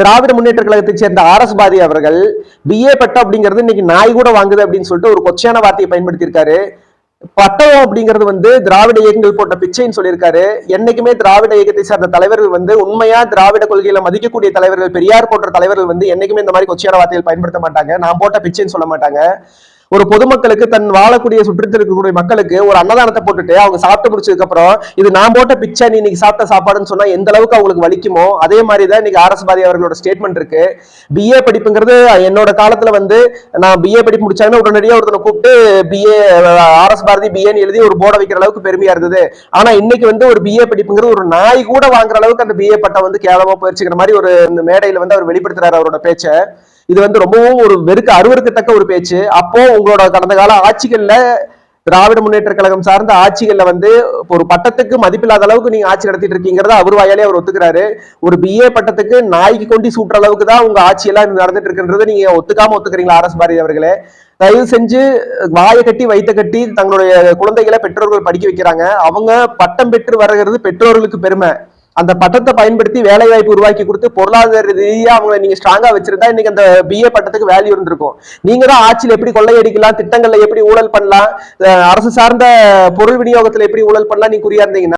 திராவிட முன்னேற்ற கழகத்தை சேர்ந்த R S Bharathi அவர்கள் பிஏ பட்டம் அப்படிங்கிறது இன்னைக்கு நாய் கூட வாங்குது அப்படின்னு சொல்லிட்டு ஒரு கொச்சையான வார்த்தையை பயன்படுத்தியிருக்காரு. பட்டம் அப்படிங்கிறது வந்து திராவிட இயக்கங்கள் போட்ட பிச்சைன்னு சொல்லியிருக்காரு. என்னைக்குமே திராவிட இயக்கத்தை சார்ந்த தலைவர்கள் வந்து உண்மையா திராவிட கொள்கையில மதிக்கக்கூடிய தலைவர்கள் பெரியார் போன்ற தலைவர்கள் வந்து என்னைக்குமே இந்த மாதிரி கொச்சையான வார்த்தைகள் பயன்படுத்த மாட்டாங்க. நான் போட்ட பிச்சைன்னு சொல்ல மாட்டாங்க. ஒரு பொதுமக்களுக்கு தன் வாழக்கூடிய சுற்றத்தில் இருக்கக்கூடிய மக்களுக்கு ஒரு அன்னதானத்தை போட்டுட்டு அவங்க சாப்பிட்டு முடிச்சதுக்கு அப்புறம் இது நான் போட்ட பிச்சை நீ இன்னைக்கு சாப்பிட்ட சாப்பாடுன்னு சொன்னா எந்த அளவுக்கு அவங்களுக்கு வலிக்குமோ அதே மாதிரி தான் இன்னைக்கு ஆர் எஸ் பாரதி அவர்களோட ஸ்டேட்மெண்ட் இருக்கு. பிஏ படிப்புங்கிறது என்னோட காலத்துல வந்து நான் பிஏ படிப்பு முடிச்சாங்கன்னா உடனடியாக ஒருத்தனை கூப்பிட்டு B A R S Bharathi பிஏன்னு எழுதி ஒரு போர்டை வைக்கிற அளவுக்கு பெருமையா இருந்தது. ஆனா இன்னைக்கு வந்து ஒரு பிஏ படிப்புங்கிறது ஒரு நாய் கூட வாங்குற அளவுக்கு அந்த பிஏ பட்டம் வந்து கேவலமா போயிருச்சுங்கிற மாதிரி ஒரு இந்த மேடையில வந்து அவர் வெளிப்படுத்துறாரு அவரோட பேச்சை. இது வந்து ரொம்பவும் ஒரு வெறுக்க அருவருக்கத்தக்க ஒரு பேச்சு. அப்போ உங்களோட கடந்த கால ஆட்சிகள்ல திராவிட முன்னேற்ற கழகம் சார்ந்த ஆட்சிகள்ல வந்து ஒரு பட்டத்துக்கு மதிப்பில்லாத அளவுக்கு நீங்க ஆட்சி நடத்திட்டு இருக்கீங்கிறத அவர் வாயாலே அவர் ஒத்துக்கிறாரு. ஒரு பிஏ பட்டத்துக்கு நாய்க்கு கொண்டி சூட்டுற அளவுக்கு தான் உங்க ஆட்சி எல்லாம் நடந்துட்டு இருக்குன்றது நீங்க ஒத்துக்காம ஒத்துக்கிறீங்களா ஆர் எஸ் பாரதி அவர்களே? தயவு செஞ்சு வாயை கட்டி வைத்த கட்டி தங்களுடைய குழந்தைகளை பெற்றோர்கள் படிக்க வைக்கிறாங்க. அவங்க பட்டம் பெற்று வருகிறது பெற்றோர்களுக்கு பெருமை. அந்த பட்டத்தை பயன்படுத்தி வேலை வாய்ப்பு உருவாக்கி கொடுத்து பொருளாதார ரீதியா அவங்களை நீங்க ஸ்ட்ராங்கா வச்சிருந்தா இன்னைக்கு அந்த பிஏ பட்டத்துக்கு வேல்யூ இருந்திருக்கும். நீங்க தான் ஆட்சியில் எப்படி கொள்ளையடிக்கலாம் திட்டங்கள்ல எப்படி ஊழல் பண்ணலாம் அரசு சார்ந்த பொருள் விநியோகத்துல எப்படி ஊழல் பண்ணலாம் நீங்க குறியா இருந்தீங்கன்னா